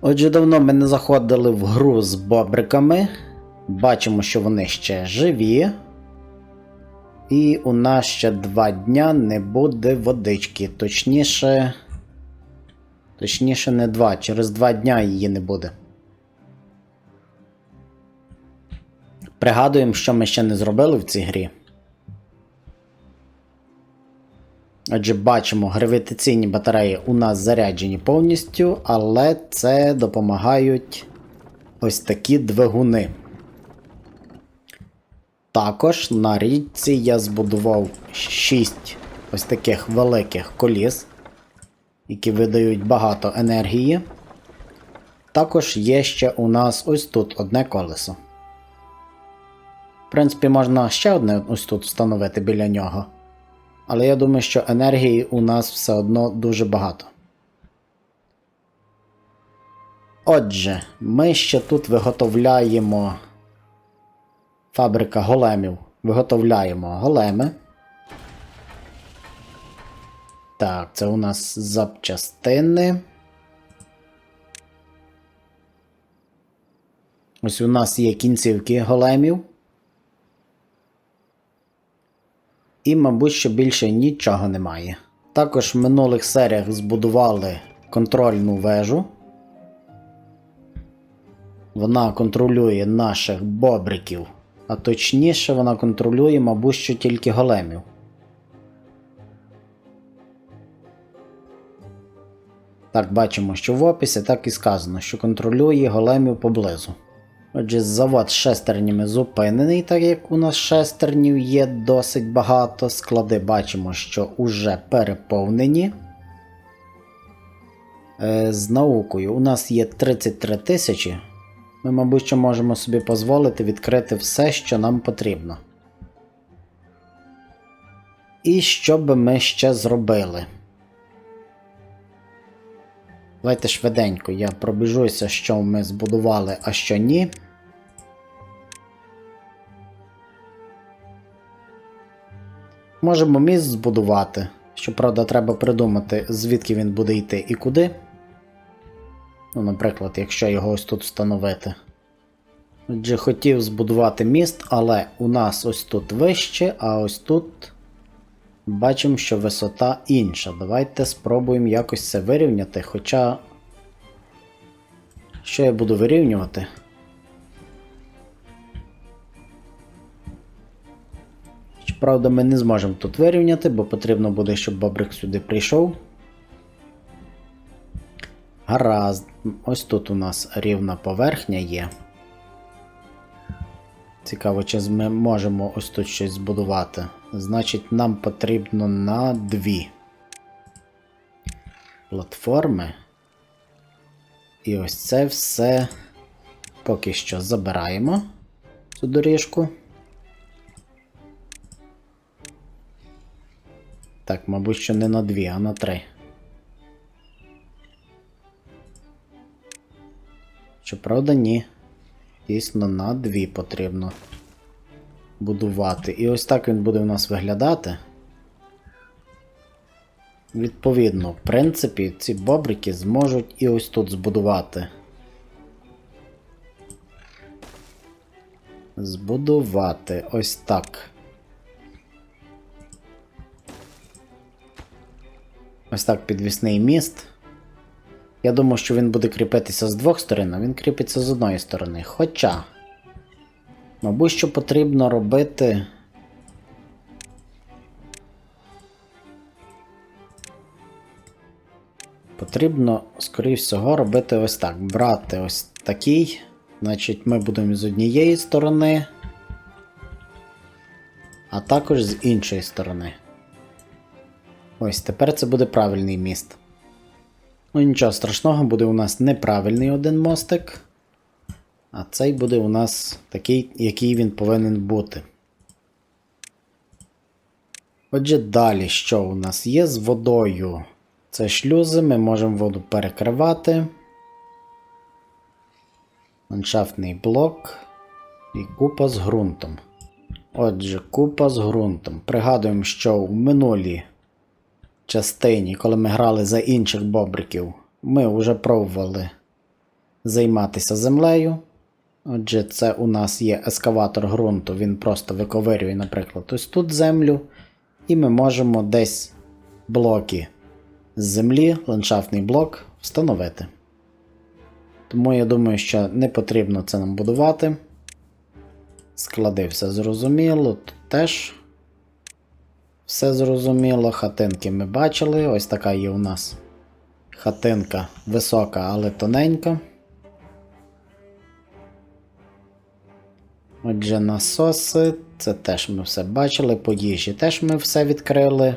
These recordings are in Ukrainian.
Отже, давно ми не заходили в гру з бобриками. Бачимо, що вони ще живі. І у нас ще два дня не буде водички. Точніше. Точніше, не два. Через два дня її не буде. Пригадуємо, що ми ще не зробили в цій грі. Отже, бачимо, гравітаційні батареї у нас заряджені повністю, але це допомагають ось такі двигуни. Також на річці я збудував 6 ось таких великих коліс, які видають багато енергії. Також є ще у нас ось тут одне колесо. В принципі, можна ще одне ось тут встановити біля нього. Але я думаю, що енергії у нас все одно дуже багато. Отже, ми ще тут виготовляємо фабрика големів. Виготовляємо големи. Так, це у нас запчастини. Ось у нас є кінцівки големів. І, мабуть, що більше нічого немає. Також в минулих серіях збудували контрольну вежу. Вона контролює наших бобриків, а точніше, вона контролює, мабуть, що тільки големів. Так, бачимо, що в описі так і сказано, що контролює големів поблизу. Отже, завод з шестернями зупинений, так як у нас шестернів є досить багато. Склади бачимо, що уже переповнені. Е, з наукою у нас є 33 тисячі. Ми, мабуть, що можемо собі дозволити відкрити все, що нам потрібно. І що би ми ще зробили? Давайте швиденько я пробіжуся, що ми збудували, а що ні. Можемо міст збудувати. Щоправда, треба придумати, звідки він буде йти і куди. Ну, наприклад, якщо його ось тут встановити. Отже, хотів збудувати міст, але у нас ось тут вище, а ось тут бачимо, що висота інша. Давайте спробуємо якось це вирівняти. Хоча. Що я буду вирівнювати? Щоправда, ми не зможемо тут вирівняти, бо потрібно буде, щоб бобрик сюди прийшов. Гаразд, ось тут у нас рівна поверхня є. Цікаво, чи ми можемо ось тут щось збудувати. Значить, нам потрібно на дві платформи. І ось це все поки що забираємо цю доріжку. Так, мабуть, що не на дві, а на три. Щоправда, ні. Дійсно, на дві потрібно будувати. І ось так він буде у нас виглядати. Відповідно, в принципі, ці бобрики зможуть і ось тут збудувати. Збудувати ось так. Ось так підвісний міст. Я думаю, що він буде кріпитися з двох сторон, а він кріпиться з одної сторони. Хоча, мабуть, що потрібно робити. Потрібно, скоріш всього, робити ось так. Брати ось такий. Значить, ми будемо з однієї сторони, а також з іншої сторони. Ось тепер це буде правильний міст. Ну нічого страшного, буде у нас неправильний один мостик. А цей буде у нас такий, який він повинен бути. Отже, далі, що у нас є з водою? Це шлюзи, ми можемо воду перекривати. Ландшафтний блок і купа з ґрунтом. Отже, купа з ґрунтом. Пригадуємо, що в минулій частині, коли ми грали за інших бобриків, ми вже пробували займатися землею. Отже, це у нас є ескаватор ґрунту, він просто виковирює, наприклад, ось тут землю. І ми можемо десь блоки з землі, ландшафтний блок встановити. Тому я думаю, що не потрібно це нам будувати. Склади все зрозуміло, тут теж все зрозуміло. Хатинки ми бачили. Ось така є у нас хатинка висока, але тоненька. Отже, насоси, це теж ми все бачили. По їжі теж ми все відкрили.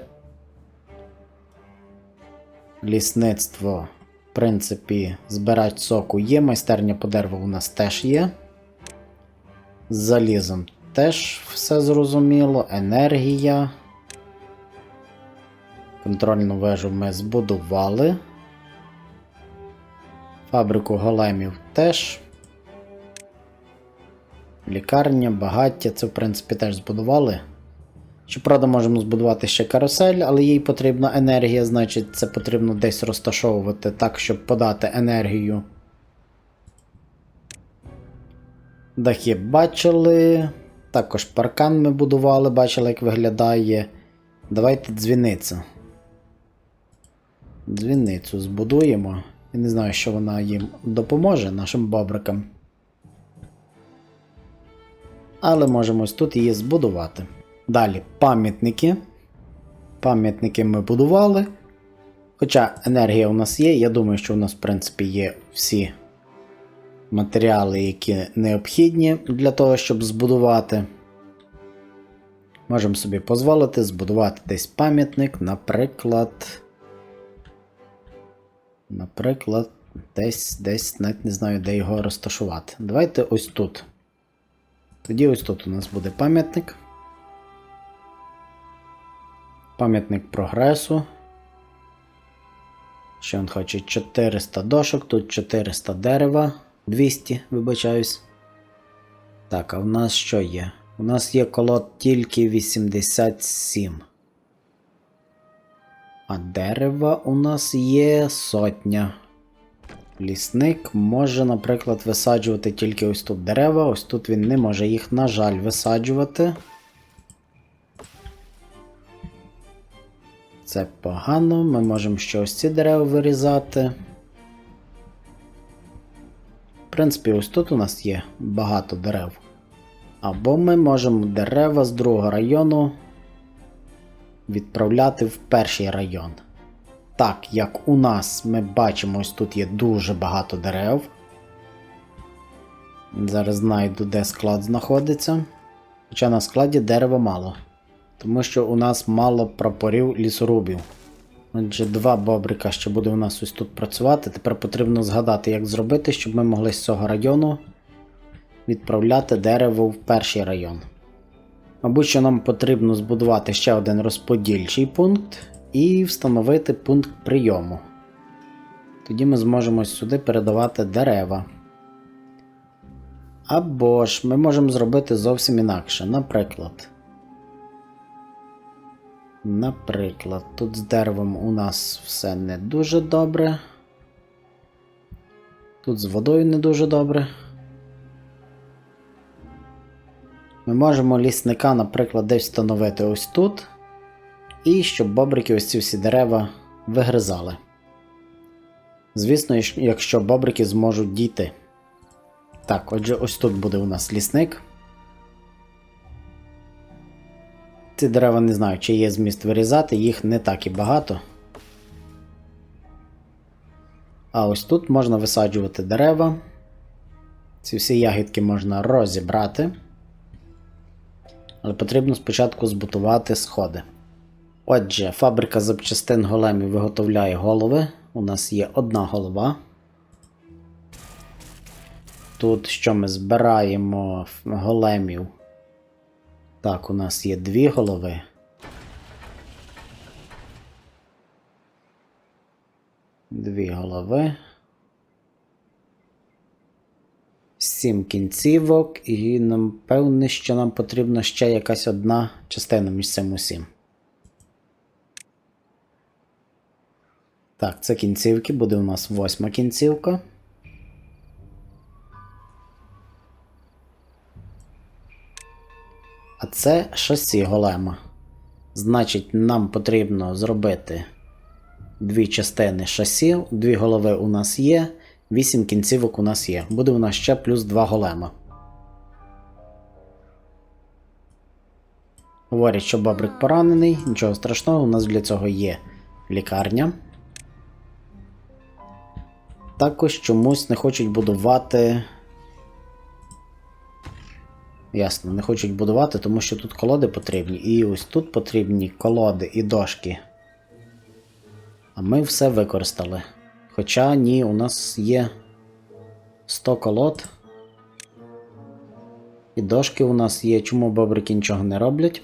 Лісництво, в принципі, збирач соку є, майстерня по дереву у нас теж є. З залізом теж все зрозуміло. Енергія. Контрольну вежу ми збудували. Фабрику големів теж. Лікарня, багаття, це в принципі теж збудували. Щоправда, можемо збудувати ще карусель, але їй потрібна енергія, значить це потрібно десь розташовувати так, щоб подати енергію. Дахи бачили. Також паркан ми будували, бачили, як виглядає. Давайте дзвіницю. Дзвіницю збудуємо. Я не знаю, що вона їм допоможе, нашим бобрикам. Але можемо ось тут її збудувати. Далі пам'ятники. Пам'ятники ми будували. Хоча енергія у нас є, я думаю, що у нас, в принципі, є всі матеріали, які необхідні для того, щоб збудувати. Можемо собі дозволити збудувати десь пам'ятник, наприклад. Наприклад, десь, десь, навіть не знаю, де його розташувати. Давайте ось тут. Тоді ось тут у нас буде пам'ятник. Пам'ятник прогресу. Що він хоче 400 дошок, тут 400 дерева, 200, вибачаюсь. Так, а в нас що є? У нас є колод тільки 87. А дерева у нас є сотня. Лісник може, наприклад, висаджувати тільки ось тут дерева, ось тут він не може їх, на жаль, висаджувати. Це погано, ми можемо ще ось ці дерева вирізати. В принципі, ось тут у нас є багато дерев. Або ми можемо дерева з другого району відправляти в перший район. Так, як у нас ми бачимо, ось тут є дуже багато дерев. Зараз знайду, де склад знаходиться. Хоча на складі дерева мало. Тому що у нас мало прапорів лісорубів. Отже, два бобрика ще буде у нас ось тут працювати. Тепер потрібно згадати, як зробити, щоб ми могли з цього району відправляти дерево в перший район. Мабуть, що нам потрібно збудувати ще один розподільчий пункт і встановити пункт прийому. Тоді ми зможемо сюди передавати дерева. Або ж ми можемо зробити зовсім інакше. Наприклад. Наприклад, тут з деревом у нас все не дуже добре. Тут з водою не дуже добре. Ми можемо лісника, наприклад, десь встановити ось тут. І щоб бобрики ось ці всі дерева вигризали. Звісно, якщо бобрики зможуть дійти. Так, отже, ось тут буде у нас лісник. Ці дерева не знаю, чи є зміст вирізати, їх не так і багато. А ось тут можна висаджувати дерева. Ці всі ягідки можна розібрати. Але потрібно спочатку збутувати сходи. Отже, фабрика запчастин големів виготовляє голови. У нас є одна голова. Тут що ми збираємо големів? Так, у нас є дві голови. Дві голови. 7 кінцівок, і напевне, що нам потрібна ще якась одна частина між цим усім. Так, це кінцівки, буде у нас восьма кінцівка. А це шасі голема. Значить, нам потрібно зробити дві частини шасів, дві голови у нас є вісім кінцівок у нас є. Буде у нас ще плюс два голема. Говорять, що бабрик поранений, нічого страшного, у нас для цього є лікарня. Також чомусь не хочуть будувати. Ясно, не хочуть будувати, тому що тут колоди потрібні. І ось тут потрібні колоди і дошки. А ми все використали. Хоча ні, у нас є 100 колод. І дошки у нас є. Чому бобрики нічого не роблять?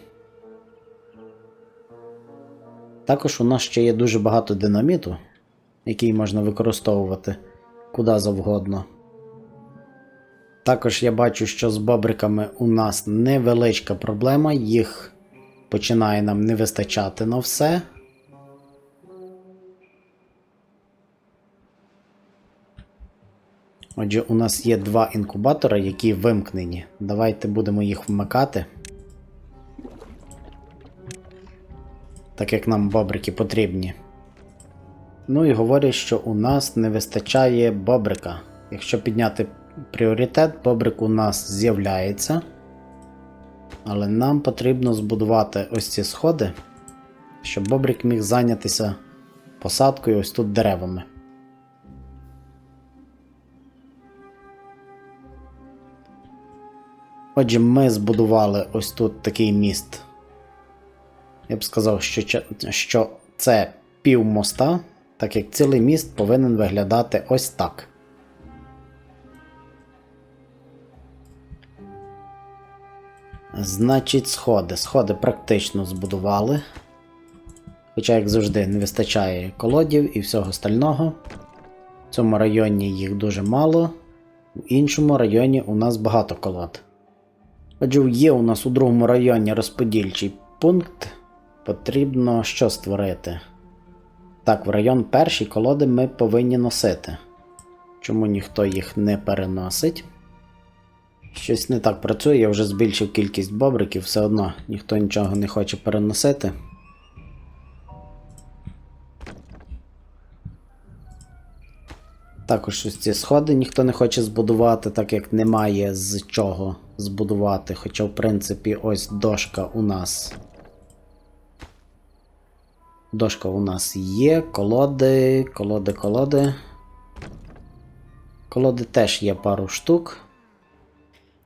Також у нас ще є дуже багато динаміту, який можна використовувати куди завгодно. Також я бачу, що з бобриками у нас невеличка проблема, їх починає нам не вистачати на все. Отже, у нас є два інкубатори, які вимкнені. Давайте будемо їх вмикати. Так як нам бобрики потрібні. Ну і говорять, що у нас не вистачає бобрика. Якщо підняти пріоритет, бобрик у нас з'являється. Але нам потрібно збудувати ось ці сходи, щоб бобрик міг зайнятися посадкою ось тут деревами. Отже, ми збудували ось тут такий міст. Я б сказав, що, що це пів моста, так як цілий міст повинен виглядати ось так. Значить, сходи. Сходи практично збудували. Хоча, як завжди, не вистачає колодів і всього остального. В цьому районі їх дуже мало, в іншому районі у нас багато колод. Отже, є у нас у другому районі розподільчий пункт. Потрібно що створити? Так, в район першій колоди ми повинні носити. Чому ніхто їх не переносить? Щось не так працює, я вже збільшив кількість бобриків, все одно ніхто нічого не хоче переносити. Також ось ці сходи ніхто не хоче збудувати, так як немає з чого збудувати. Хоча, в принципі, ось дошка у нас. Дошка у нас є, колоди, колоди, колоди. Колоди теж є пару штук.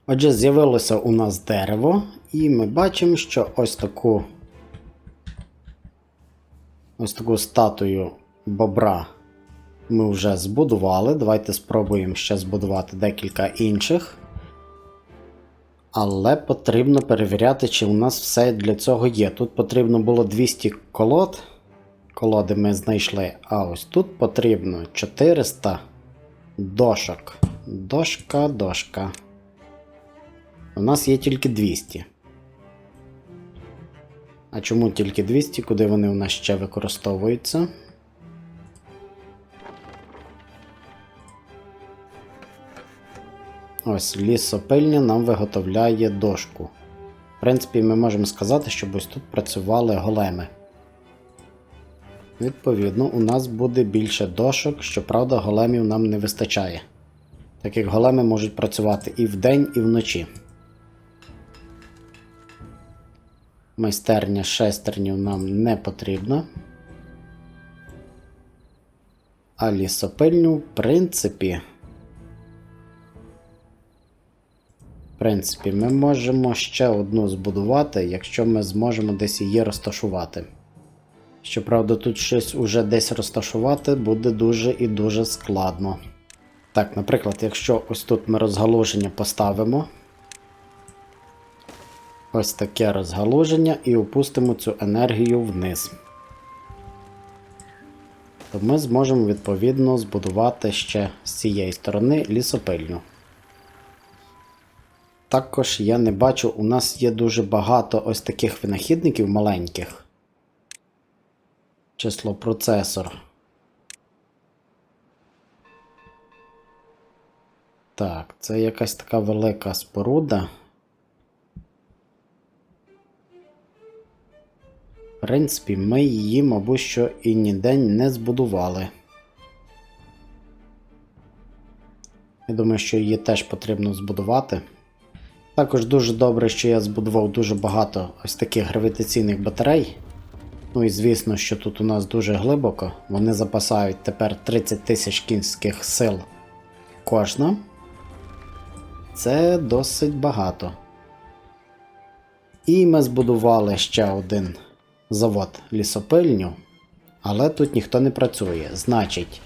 Отже, з'явилося у нас дерево, і ми бачимо, що ось таку ось таку статую бобра ми вже збудували. Давайте спробуємо ще збудувати декілька інших. Але потрібно перевіряти, чи у нас все для цього є. Тут потрібно було 200 колод. Колоди ми знайшли. А ось тут потрібно 400 дошок. Дошка, дошка. У нас є тільки 200. А чому тільки 200? Куди вони у нас ще використовуються? Ось лісопильня нам виготовляє дошку. В принципі, ми можемо сказати, щоб ось тут працювали големи. Відповідно, у нас буде більше дошок, щоправда, големів нам не вистачає. Так як големи можуть працювати і вдень, і вночі. Майстерня шестернів нам не потрібна. А лісопильню, в принципі. Принципі, ми можемо ще одну збудувати, якщо ми зможемо десь її розташувати. Щоправда, тут щось уже десь розташувати буде дуже і дуже складно. Так, наприклад, якщо ось тут ми розгалуження поставимо. Ось таке розгалуження і опустимо цю енергію вниз. То ми зможемо відповідно збудувати ще з цієї сторони лісопильню. Також я не бачу, у нас є дуже багато ось таких винахідників маленьких. Число процесор. Так, це якась така велика споруда. В принципі, ми її, мабуть, що і ніде не збудували. Я думаю, що її теж потрібно збудувати. Також дуже добре, що я збудував дуже багато ось таких гравітаційних батарей. Ну і звісно, що тут у нас дуже глибоко. Вони запасають тепер 30 тисяч кінських сил кожна. Це досить багато. І ми збудували ще один завод лісопильню, але тут ніхто не працює. Значить,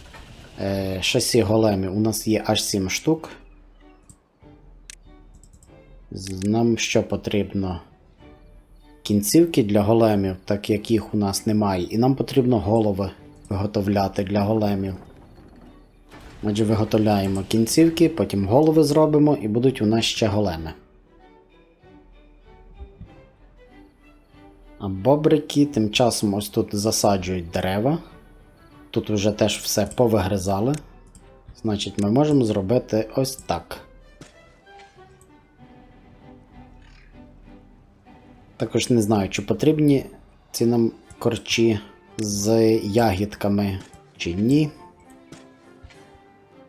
е, шасі големів у нас є аж 7 штук. Нам що потрібно? Кінцівки для големів, так як їх у нас немає. І нам потрібно голови виготовляти для големів. Отже, виготовляємо кінцівки, потім голови зробимо і будуть у нас ще големи. А бобрики тим часом ось тут засаджують дерева. Тут вже теж все повигризали. Значить, ми можемо зробити ось так. Також не знаю, чи потрібні ці нам корчі з ягідками чи ні.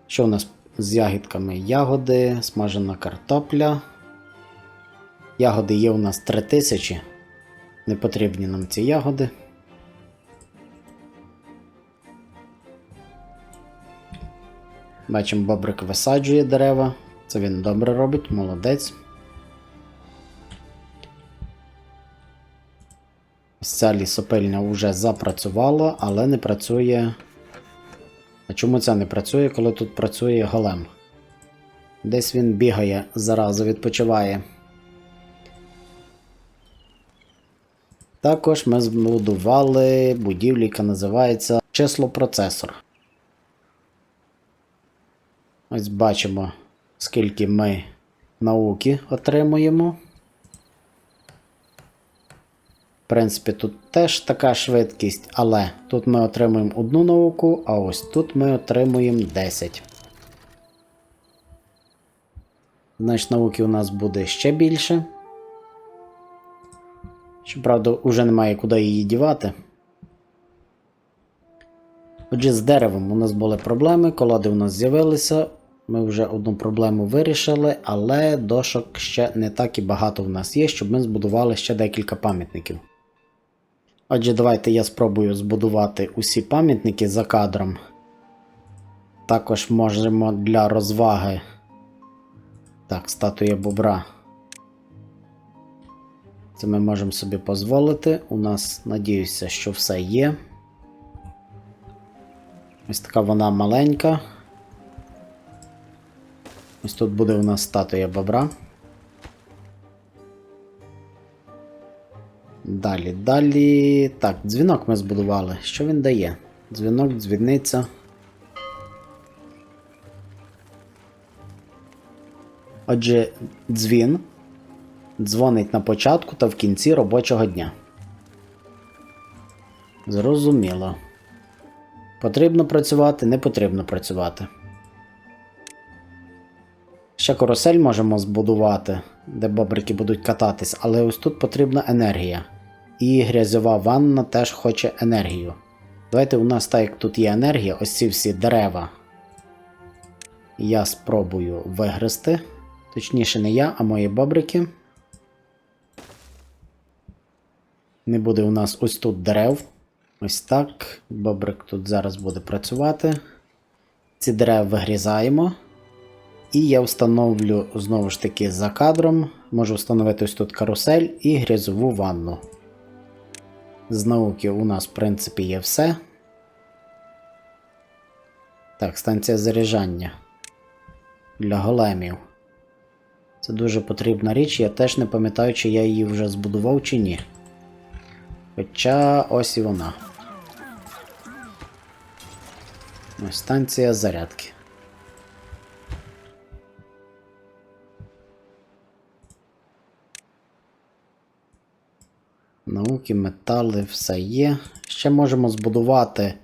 Що у нас з ягідками? Ягоди, смажена картопля. Ягоди є у нас 3000. Не потрібні нам ці ягоди. Бачимо, бобрик висаджує дерева. Це він добре робить, молодець. Ця лісопильня вже запрацювала, але не працює. А чому це не працює, коли тут працює голем? Десь він бігає, зараза відпочиває. Також ми збудували будівлю, яка називається числопроцесор. Ось бачимо, скільки ми науки отримуємо. В принципі, тут теж така швидкість, але тут ми отримуємо одну науку, а ось тут ми отримуємо 10. Значить, науки у нас буде ще більше. Щоправда, вже немає куди її дівати. Отже, з деревом у нас були проблеми, колоди у нас з'явилися. Ми вже одну проблему вирішили, але дошок ще не так і багато в нас є, щоб ми збудували ще декілька пам'ятників. Отже, давайте я спробую збудувати усі пам'ятники за кадром. Також можемо для розваги. Так, статуя бобра. Це ми можемо собі дозволити. У нас, надіюся, що все є. Ось така вона маленька. Ось тут буде у нас статуя бобра. Далі, далі. Так, дзвінок ми збудували. Що він дає? Дзвінок, дзвіниця. Отже, дзвін дзвонить на початку та в кінці робочого дня. Зрозуміло. Потрібно працювати, не потрібно працювати. Ще карусель можемо збудувати, де бобрики будуть кататись, але ось тут потрібна енергія. І грязьова ванна теж хоче енергію. Давайте у нас, так як тут є енергія, ось ці всі дерева. Я спробую вигризти. Точніше, не я, а мої бобрики. Не буде у нас ось тут дерев. Ось так. Бобрик тут зараз буде працювати. Ці дерева вигрізаємо. І я встановлю знову ж таки за кадром. Можу встановити ось тут карусель і грязову ванну. З науки у нас, в принципі, є все. Так, станція заряджання для големів. Це дуже потрібна річ, я теж не пам'ятаю, чи я її вже збудував чи ні. Хоча ось і вона. Ось станція зарядки. Науки, метали, все є. Ще можемо збудувати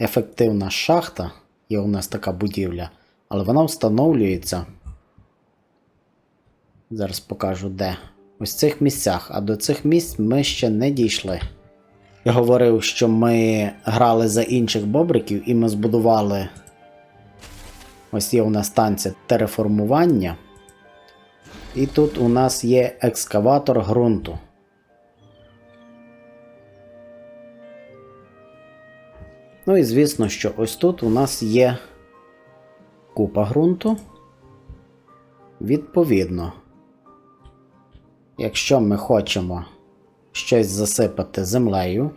ефективна шахта. Є у нас така будівля, але вона встановлюється. Зараз покажу де. Ось в цих місцях. А до цих місць ми ще не дійшли. Я говорив, що ми грали за інших бобриків і ми збудували. Ось є у нас станція тереформування. І тут у нас є екскаватор ґрунту. Ну і звісно, що ось тут у нас є купа ґрунту. Відповідно, якщо ми хочемо щось засипати землею.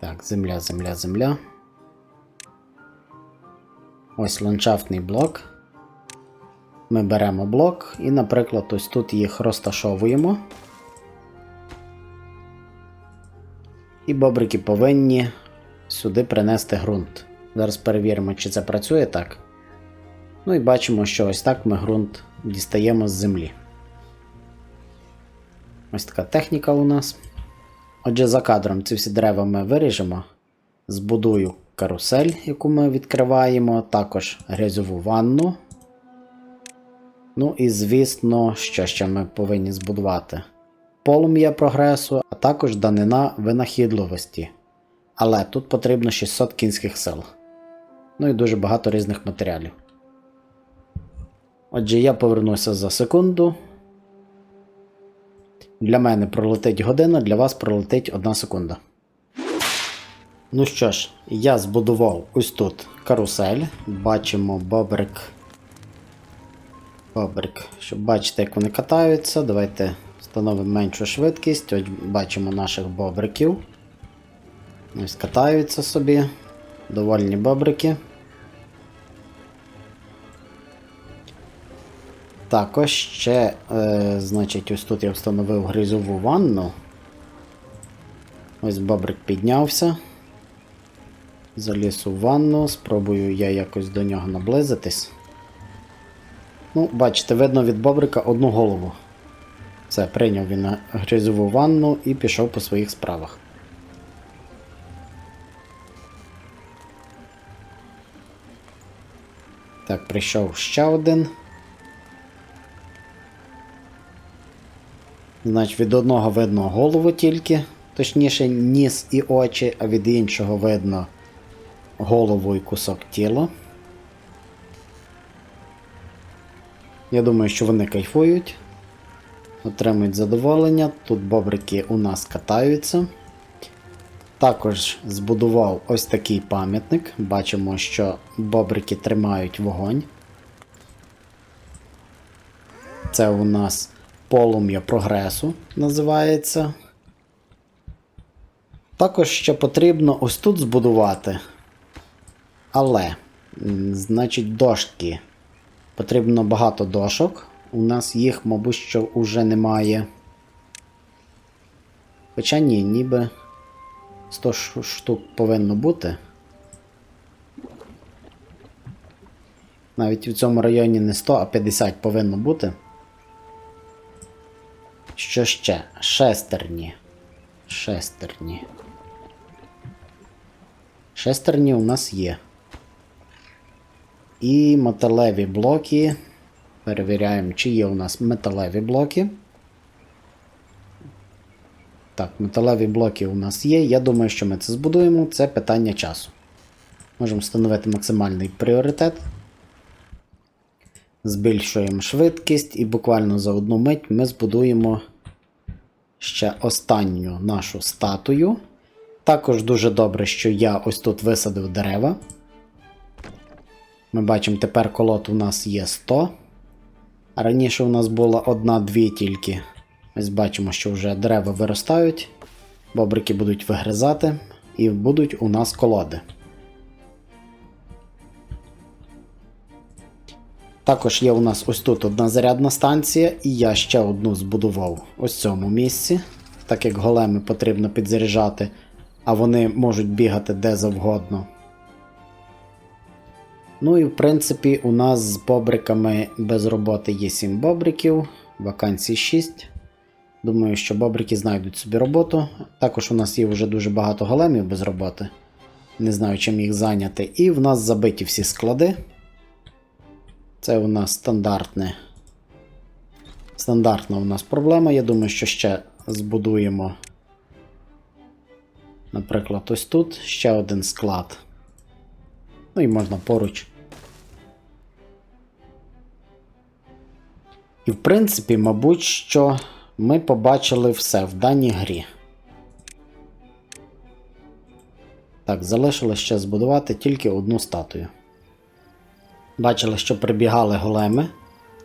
Так, земля, земля, земля. Ось ландшафтний блок. Ми беремо блок і, наприклад, ось тут їх розташовуємо. І бобрики повинні сюди принести ґрунт. Зараз перевіримо, чи це працює так. Ну і бачимо, що ось так ми ґрунт дістаємо з землі. Ось така техніка у нас. Отже, за кадром ці всі дерева ми виріжемо. Збудую карусель, яку ми відкриваємо, також грязьову ванну. Ну і звісно, що ще ми повинні збудувати? Полум'я прогресу, а також данина винахідливості. Але тут потрібно 600 кінських сил. Ну і дуже багато різних матеріалів. Отже, я повернуся за секунду. Для мене пролетить година, для вас пролетить одна секунда. Ну що ж, я збудував ось тут карусель. Бачимо бобрик. Бобрик. Щоб бачити, як вони катаються, давайте встановимо меншу швидкість. Ось бачимо наших бобриків. Ось катаються собі. Довольні бобрики. Також ще, е, значить, ось тут я встановив гризову ванну. Ось бобрик піднявся. Заліз у ванну, спробую я якось до нього наблизитись. Ну, бачите, видно від бобрика одну голову. Все, прийняв він гризову ванну і пішов по своїх справах. Так, прийшов ще один. Значить, від одного видно голову тільки, точніше, ніс і очі, а від іншого видно голову і кусок тіла. Я думаю, що вони кайфують, отримують задоволення. Тут бобрики у нас катаються. Також збудував ось такий пам'ятник. Бачимо, що бобрики тримають вогонь. Це у нас полум'я прогресу називається. Також ще потрібно ось тут збудувати. Але, значить, дошки. Потрібно багато дошок. У нас їх, мабуть, що вже немає. Хоча ні, ніби 100 штук повинно бути. Навіть в цьому районі не 100, а 50 повинно бути. Що ще? Шестерні. Шестерні. Шестерні у нас є. І металеві блоки. Перевіряємо, чи є у нас металеві блоки. Так, металеві блоки у нас є. Я думаю, що ми це збудуємо. Це питання часу. Можемо встановити максимальний пріоритет. Збільшуємо швидкість і буквально за одну мить ми збудуємо ще останню нашу статую. Також дуже добре, що я ось тут висадив дерева. Ми бачимо, тепер колод у нас є 100. Раніше у нас було одна-дві тільки. Ось бачимо, що вже дерева виростають, бобрики будуть вигризати, і будуть у нас колоди. Також є у нас ось тут одна зарядна станція, і я ще одну збудував ось в цьому місці. Так як големи потрібно підзаряджати, а вони можуть бігати де завгодно. Ну і в принципі, у нас з бобриками без роботи є 7 бобриків, вакансій 6. Думаю, що бобрики знайдуть собі роботу. Також у нас є вже дуже багато големів без роботи. Не знаю, чим їх зайняти. І в нас забиті всі склади. Це у нас стандартне. Стандартна у нас проблема. Я думаю, що ще збудуємо, наприклад, ось тут ще один склад. Ну і можна поруч. І в принципі, мабуть, що ми побачили все в даній грі. Так, залишилось ще збудувати тільки одну статую. Бачили, що прибігали големи.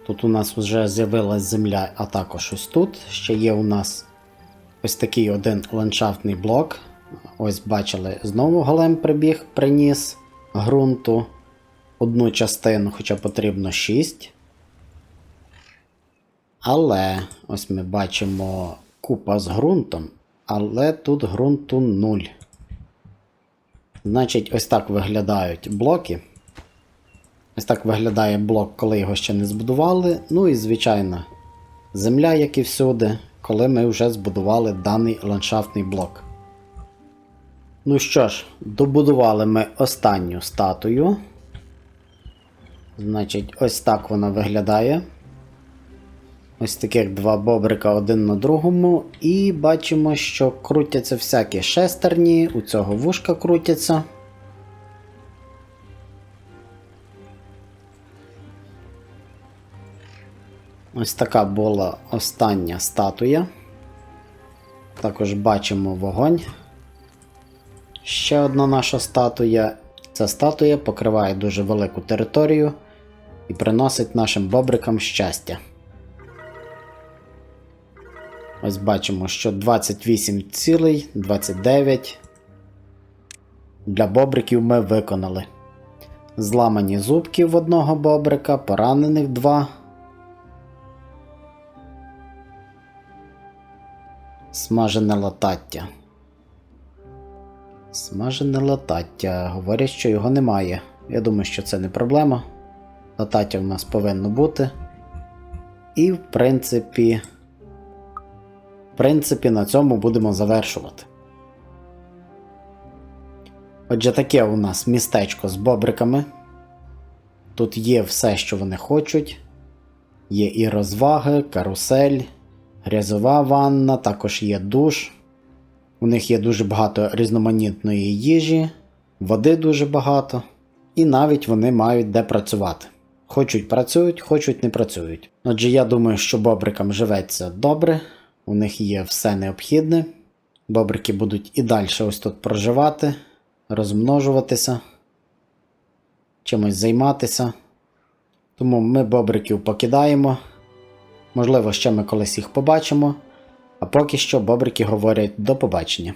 Тут у нас вже з'явилась земля, а також ось тут. Ще є у нас ось такий один ландшафтний блок. Ось бачили, знову голем прибіг, приніс ґрунту одну частину, хоча потрібно 6. Але ось ми бачимо купа з ґрунтом, але тут ґрунту 0. Значить, ось так виглядають блоки. Ось так виглядає блок, коли його ще не збудували. Ну і, звичайно, земля, як і всюди, коли ми вже збудували даний ландшафтний блок. Ну що ж, добудували ми останню статую. Значить, ось так вона виглядає. Ось таких два бобрика один на другому. І бачимо, що крутяться всякі шестерні, у цього вушка крутяться. Ось така була остання статуя. Також бачимо вогонь. Ще одна наша статуя. Ця статуя покриває дуже велику територію і приносить нашим бобрикам щастя. Ось бачимо, що 28 цілей, 29 для бобриків ми виконали. Зламані зубки в одного бобрика, поранених 2. Смажене латаття. Смажене латаття. Говорять, що його немає. Я думаю, що це не проблема. Латаття в нас повинно бути. І, в принципі, в принципі, на цьому будемо завершувати. Отже, таке у нас містечко з бобриками. Тут є все, що вони хочуть. Є і розваги, карусель, грязова ванна, також є душ. У них є дуже багато різноманітної їжі, води дуже багато, і навіть вони мають де працювати. Хочуть працюють, хочуть не працюють. Отже, я думаю, що бобрикам живеться добре, у них є все необхідне. Бобрики будуть і далі ось тут проживати, розмножуватися, чимось займатися. Тому ми бобриків покидаємо. Можливо, ще ми колись їх побачимо. А поки що бобрики говорять до побачення.